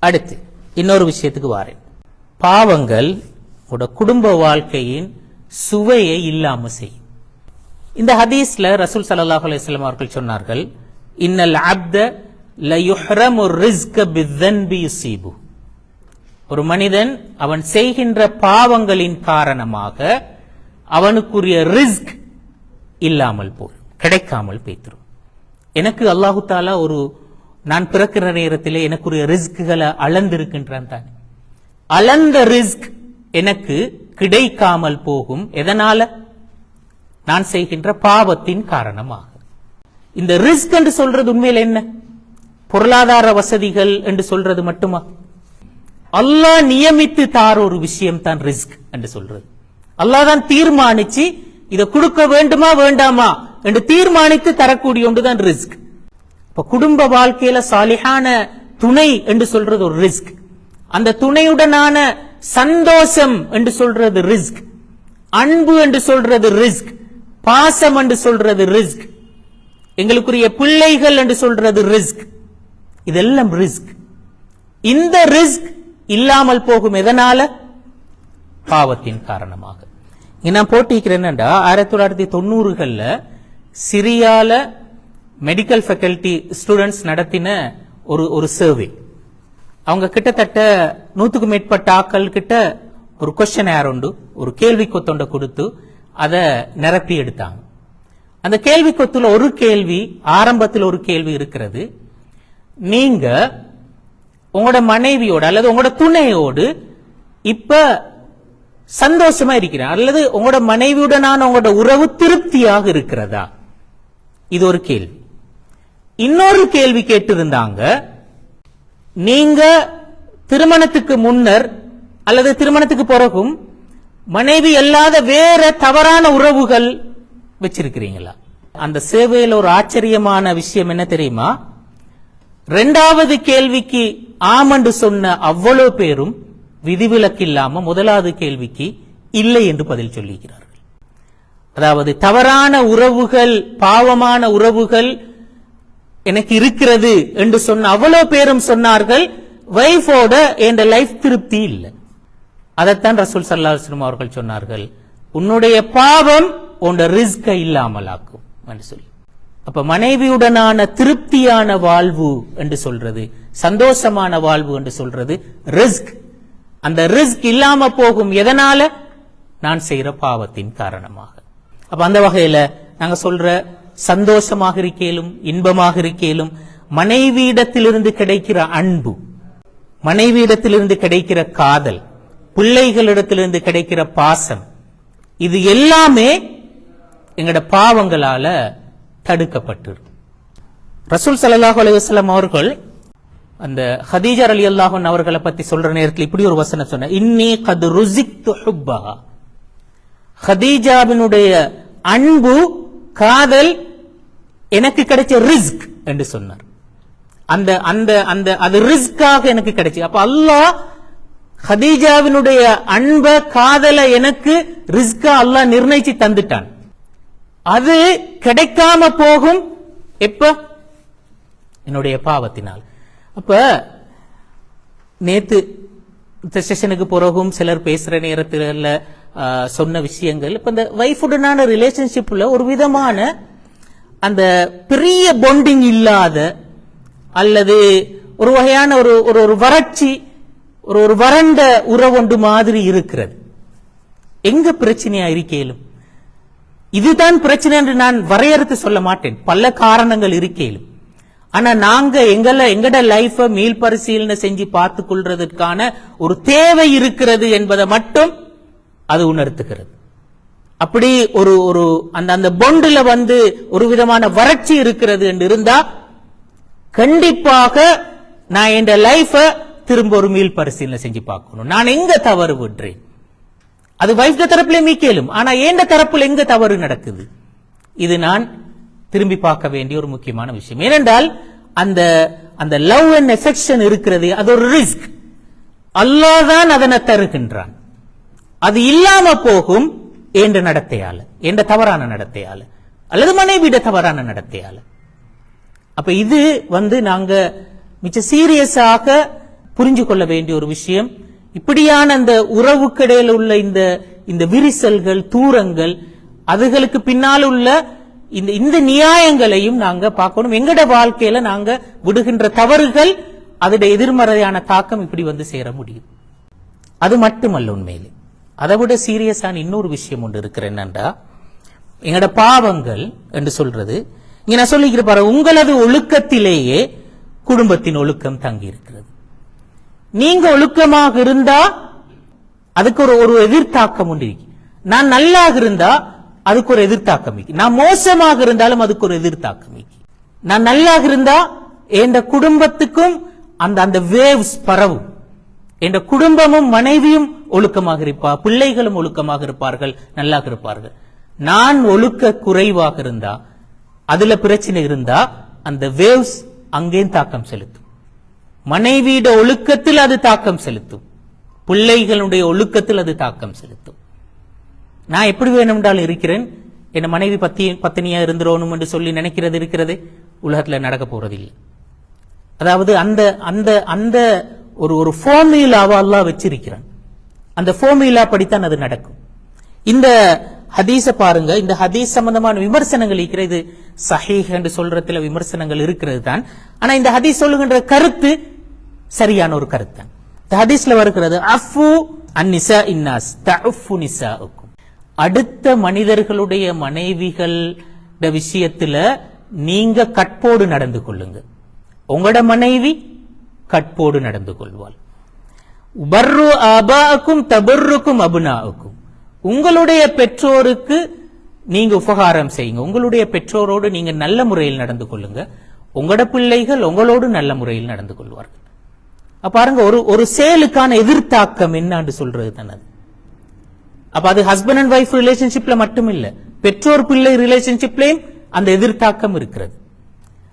அடுத்து இன்னொரு விஷயத்துக்கு வாரேன். பாவங்கள் உட குடும்ப வாழ்க்கையின் சுவையை இல்லாம செய்யும். இந்த ஹதீஸ்ல ரசூல் சல்லாஹ் அலிஸ்லாம் அவர்கள் சொன்னார்கள் இன்னல் அப்த லயுஹ்ரமு ரிஸ்க ஒரு மனிதன் அவன் செய்கின்ற பாவங்களின் காரணமாக அவனுக்குரிய ரிஸ்க் இல்லாமல் போய் கிடைக்காமல் போய்த்திரும். எனக்கு அல்லாஹு தாலா ஒரு நான் பிறக்கிற நேரத்திலே எனக்குரிய ரிஸ்க்குகளை அளந்திருக்கின்றான் தானே. அளந்த ரிஸ்க் எனக்கு கிடைக்காமல் போகும். எதனால? நான் செய்கின்ற பாவத்தின் காரணமாக. இந்த ரிஸ்க் என்று சொல்றது உண்மையில் என்ன? பொருளாதார வசதிகள் என்று சொல்றது மட்டுமா? அல்லாஹ் நியமித்து தார ஒரு விஷயம் தான் ரிஸ்க் என்று சொல்றது. அல்லாஹ் தான் தீர்மானிச்சு இதை கொடுக்க வேண்டுமா வேண்டாமா என்று தீர்மானித்து தரக்கூடிய ஒன்றுதான் ரிஸ்க். இப்ப குடும்ப வாழ்க்கையில சாலிஹான துணை என்று சொல்றது ஒரு ரிஸ்க். அந்த துணையுடனான சந்தோஷம் என்று சொல்றது ரிஸ்க். அன்பு என்று சொல்றது ரிஸ்க். பாசம் என்று சொல்றது ரிஸ்க். எங்களுக்குரிய பிள்ளைகள் என்று சொல்றது ரிஸ்க். இதெல்லாம் ரிஸ்க். இந்த ரிஸ்க் இல்லாமல் போகும் எதனால? பாவத்தின் காரணமாக. நான் போட்டிக்கிறேன்டா ஆயிரத்தி தொள்ளாயிரத்தி தொண்ணூறுகள்ல சிரியால மெடிக்கல் ஃபெக்கல்ட்டி ஸ்டூடெண்ட்ஸ் நடத்தின ஒரு ஒரு சர்வே அவங்க கிட்டத்தட்ட நூற்றுக்கு மேற்பட்ட ஆக்கள் கிட்ட ஒரு கொஸ்டின் உண்டு ஒரு கேள்வி கொத்தொண்டை கொடுத்து அதை நிரப்பி எடுத்தாங்க. அந்த கேள்வி கொத்துல ஒரு கேள்வி ஆரம்பத்தில் ஒரு கேள்வி இருக்கிறது. நீங்க உங்களோட மனைவியோடு அல்லது உங்களோட துணையோடு இப்ப சந்தோஷமா இருக்கிறேன். அல்லது உங்களோட மனைவியுடனான உங்களோட உறவு திருப்தியாக இருக்கிறதா? இது ஒரு கேள்வி. இன்னொரு கேள்வி கேட்டிருந்தாங்க. நீங்க திருமணத்துக்கு முன்னர் அல்லது திருமணத்துக்கு பிறகும் மனைவி அல்லாத வேற தவறான உறவுகள் வச்சிருக்கிறீங்களா? அந்த சேவையில் ஒரு ஆச்சரியமான விஷயம் என்ன தெரியுமா? ரெண்டாவது கேள்விக்கு ஆமண்டு சொன்ன அவ்வளவு பேரும் விதிவிலக்கு இல்லாம முதலாவது கேள்விக்கு இல்லை என்று பதில் சொல்லுகிறார்கள் அதாவது தவறான உறவுகள் பாவமான உறவுகள் எனக்கு இருக்கிறது என்று சொன்ன அவ்வளவு பேரும் சொன்னார்கள். வைஃபோட என் லைஃப் திருப்தி இல்லை. அதைத்தான் ரசூல் சல்லா அவர்கள் சொன்னார்கள். உன்னுடைய பாவம் உன் ரிஸ்க இல்லாமலாக்கும் என்று சொல்லி. அப்ப மனைவியுடனான திருப்தியான வாழ்வு என்று சொல்றது சந்தோஷமான வாழ்வு என்று சொல்றது ரிஸ்க். அந்த ரிஸ்க் இல்லாம போகும் எதனால? நான் செய்யற பாவத்தின் காரணமாக. அப்ப அந்த வகையில நாங்க சொல்ற சந்தோஷமாக இருக்கேலும் இன்பமாக இருக்கேலும் மனைவியிடத்திலிருந்து கிடைக்கிற அன்பு மனைவியிடத்திலிருந்து கிடைக்கிற காதல் பிள்ளைகளிடத்திலிருந்து கிடைக்கிற பாசம் இது எல்லாமே எங்கட பாவங்களால தடுக்கப்பட்டிருக்கும். ரசூல் ஸல்லல்லாஹு அலுவலம் அவர்கள் அந்த ஹதீஜா அலி அல்லாஹன் அவர்களை பத்தி சொல்ற நேரத்தில் இப்படி ஒரு வசனம் சொன்ன இன்னி கது ருசிக்து ஹதீஜாவினுடைய அன்பு காதல் எனக்கு கிடைச்ச ரிஸ்க் என்று சொன்னார். அந்த அந்த அந்த அது ரிஸ்காக எனக்கு கிடைச்சு. அப்ப அல்லாஹ் ஹதீஜாவினுடைய அன்ப காதலை எனக்கு ரிஸ்கா அல்லாஹ் நிர்ணயிச்சு தந்துட்டான். அது கிடைக்காம போகும். எப்ப? என்னுடைய பாவத்தினால். அப்ப நேத்து செஷனுக்கு பிறகும் சிலர் பேசுற நேரத்தில் சொன்ன விஷயங்கள் இப்ப இந்த வைஃபுடனான ரிலேஷன்ஷிப்ல ஒரு விதமான அந்த பெரிய பொண்டிங் இல்லாத அல்லது ஒரு வகையான ஒரு ஒரு ஒரு வறட்சி ஒரு ஒரு வறண்ட உறவொண்டு மாதிரி இருக்கிறது. எங்க பிரச்சனையா இருக்கையிலும்? இதுதான் பிரச்சனை என்று நான் வரையறுத்து சொல்ல மாட்டேன். பல காரணங்கள் இருக்கையிலும். ஆனா நாங்க எங்கள எங்கட லைஃப மீள் பரிசீலனை செஞ்சு பார்த்துக் கொள்றதுக்கான ஒரு தேவை இருக்கிறது என்பதை மட்டும் அது உணர்த்துகிறது. அப்படி ஒரு ஒரு அந்த அந்த பொண்டுல வந்து ஒரு விதமான வறட்சி இருக்கிறது என்று இருந்தா கண்டிப்பாக நான் என் லைஃப திரும்ப ஒரு மீள் பரிசீலனை செஞ்சு பார்க்கணும். நான் எங்க தவறு விடுறேன்? அது வைஃப் தரப்புல கேளும். ஆனா ஏண்ட தரப்புல எங்க தவறு நடக்குது? இது நான் திரும்பி பார்க்க வேண்டிய ஒரு முக்கியமான விஷயம். ஏனென்றால் அந்த அந்த லவ் அண்ட் எஃபெக்ஷன் இருக்கிறது அது ஒரு ரிஸ்க் அல்லாதான் அதனை தருகின்றான். அது இல்லாம போகும் என்ற நடத்தையால என்ற தவறான நடத்தையால அல்லது மனைவிட தவறான நடத்தையால. அப்ப இது வந்து நாங்க மிச்ச சீரியஸாக புரிஞ்சு கொள்ள வேண்டிய ஒரு விஷயம். இப்படியான அந்த உறவுக்கிடையில் உள்ள இந்த இந்த விரிசல்கள் தூரங்கள் அதுகளுக்கு பின்னால் உள்ள இந்த இந்த நியாயங்களையும் நாங்க பார்க்கணும். எங்கட வாழ்க்கையில நாங்க விடுகின்ற தவறுகள் அதோட எதிர்மறையான தாக்கம் இப்படி வந்து சேர முடியும். அது மட்டுமல்ல உண்மையிலே. அதை விட சீரியஸான இன்னொரு விஷயம் ஒன்று இருக்கிற என்னண்டா எங்களோட பாவங்கள் என்று சொல்றது. இங்க நான் சொல்லிக்கிற பாரு உங்களது ஒழுக்கத்திலேயே குடும்பத்தின் ஒழுக்கம் தங்கி இருக்கிறது நீங்க ஒழுக்கமாக இருந்தா அதுக்கு ஒரு ஒரு எதிர்த்தாக்கம் உண்டு நான் நல்லாக இருந்தா அதுக்கு ஒரு எதிர்த்தாக்கம் நான் மோசமாக இருந்தாலும் அதுக்கு ஒரு எதிர்த்தாக்கம் நான் நல்லாக இருந்தா என் குடும்பத்துக்கும் அந்த அந்த வேவ்ஸ் பரவும். என் குடும்பமும் மனைவியும் ஒழுக்கமாக இருப்பா பிள்ளைகளும் ஒழுக்கமாக இருப்பார்கள் நல்லாக இருப்பார்கள். நான் ஒழுக்க குறைவாக இருந்தா அதுல பிரச்சனை இருந்தா அந்த வேவ்ஸ் அங்கேயும் தாக்கம் செலுத்தும். மனைவியிட ஒழுக்கத்தில் அது தாக்கம் செலுத்தும். பிள்ளைகளுடைய ஒழுக்கத்தில் அது தாக்கம் செலுத்தும். நான் எப்படி வேணும்ன்றாலும் இருக்கிறேன். என் மனைவி பத்தி பத்தினியா இருந்துடணும் என்று சொல்லி நினைக்கிறது இருக்கிறது. உலகத்துல நடக்க போறதில்லை. அதாவது அந்த அந்த அந்த ஒரு ஒரு ஃபார்முலாவை வச்சிருக்கிறான். அந்த ஃபார்முலா படித்தான் அது நடக்கும். இந்த ஹதீஸ பாருங்க. இந்த ஹதீஸ் சம்பந்தமான விமர்சனங்கள் இருக்கிறது. சஹீஹ் என்று சொல்றதுல விமர்சனங்கள் இருக்கிறது தான். ஆனா இந்த ஹதீஸ் சொல்லுகின்ற கருத்து சரியான ஒரு கருத்து தான். இந்த ஹதீஸ்ல வருகிறது அஃபு அந்நிசா இன்னாஸ் தஃபு நிசாவுக்கும் அடுத்த மனிதர்களுடைய மனைவிகள் விஷயத்துல நீங்க கட்போடு நடந்து கொள்ளுங்க. உங்களோட மனைவி கட்போடு நடந்து கொள்வாள். உபர்ரு ஆபாக்கும் தபர்ருக்கும் அபுனாவுக்கும். உங்களுடைய பெற்றோருக்கு நீங்க உபகாரம் செய்யுங்க. உங்களுடைய பெற்றோரோடு நீங்க நல்ல முறையில் நடந்து கொள்ளுங்க. உங்களோட பிள்ளைகள் உங்களோடு நல்ல முறையில் நடந்து கொள்வார்கள். பாருங்க ஒரு ஒரு செயலுக்கான எதிர்த்தாக்கம் என்னான்னு சொல்றது தானே அப்ப அது ஹஸ்பண்ட் அண்ட் ஒய்ஃப் ரிலேஷன்ஷிப்ல மட்டும் இல்ல பெற்றோர் பிள்ளை ரிலேஷன்ஷிப்லயும் அந்த எதிர்த்தாக்கம் இருக்கிறது.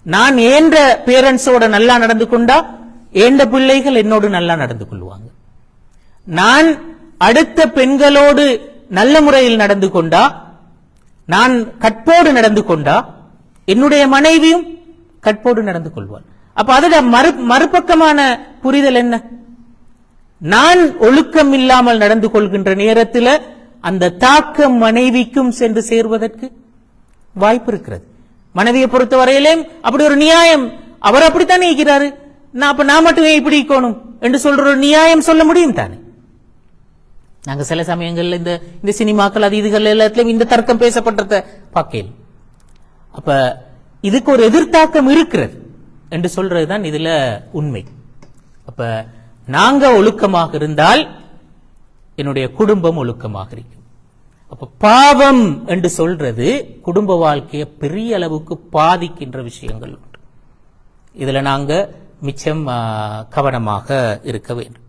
நான் ஏன்ற பேரண்ட்ஸோட நல்லா நடந்து கொண்டா ஏண்ட பிள்ளைகள் என்னோடு நல்லா நடந்து கொள்வாங்க? நான் அடுத்த பெண்களோடு நல்ல முறையில் நடந்து கொண்டா? நான் கற்போடு நடந்து கொண்டா? என்னுடைய மனைவியும் கற்போடு நடந்து கொள்வாள். அப்ப அதோட மறு மறுபக்கமான புரிதல் என்ன? நான் ஒழுக்கம் இல்லாமல் நடந்து கொள்கின்ற நேரத்தில் அந்த தாக்கம் மனைவிக்கும் சென்று சேர்வதற்கு வாய்ப்பு இருக்கிறது. மனைவியை பொறுத்தவரையிலே அப்படி ஒரு நியாயம். அவர் அப்படித்தானே இருக்கிறாரு. நான் அப்ப நான் மட்டுமே இப்படி இருக்கணும் என்று சொல்ற ஒரு நியாயம் சொல்ல முடியும் தானே? நாங்க சில சமயங்கள்ல இந்த இந்த சினிமாக்கள் அது இதுகள் எல்லாத்துலயும் இந்த தர்க்கம் பேசப்பட்டத பார்க்கல அப்ப இதுக்கு ஒரு எதிர்த்தாக்கம் இருக்கிறது என்று சொல்றதுதான் இதுல உண்மை. அப்ப நாங்க ஒழுக்கமாக இருந்தால் என்னுடைய குடும்பம் ஒழுக்கமாக இருக்கும். அப்ப பாவம் என்று சொல்றது குடும்ப வாழ்க்கையை பெரிய அளவுக்கு பாதிக்கின்ற விஷயங்கள் உண்டு. இதுல நாங்க மிச்சம் கவனமாக இருக்க வேண்டும்.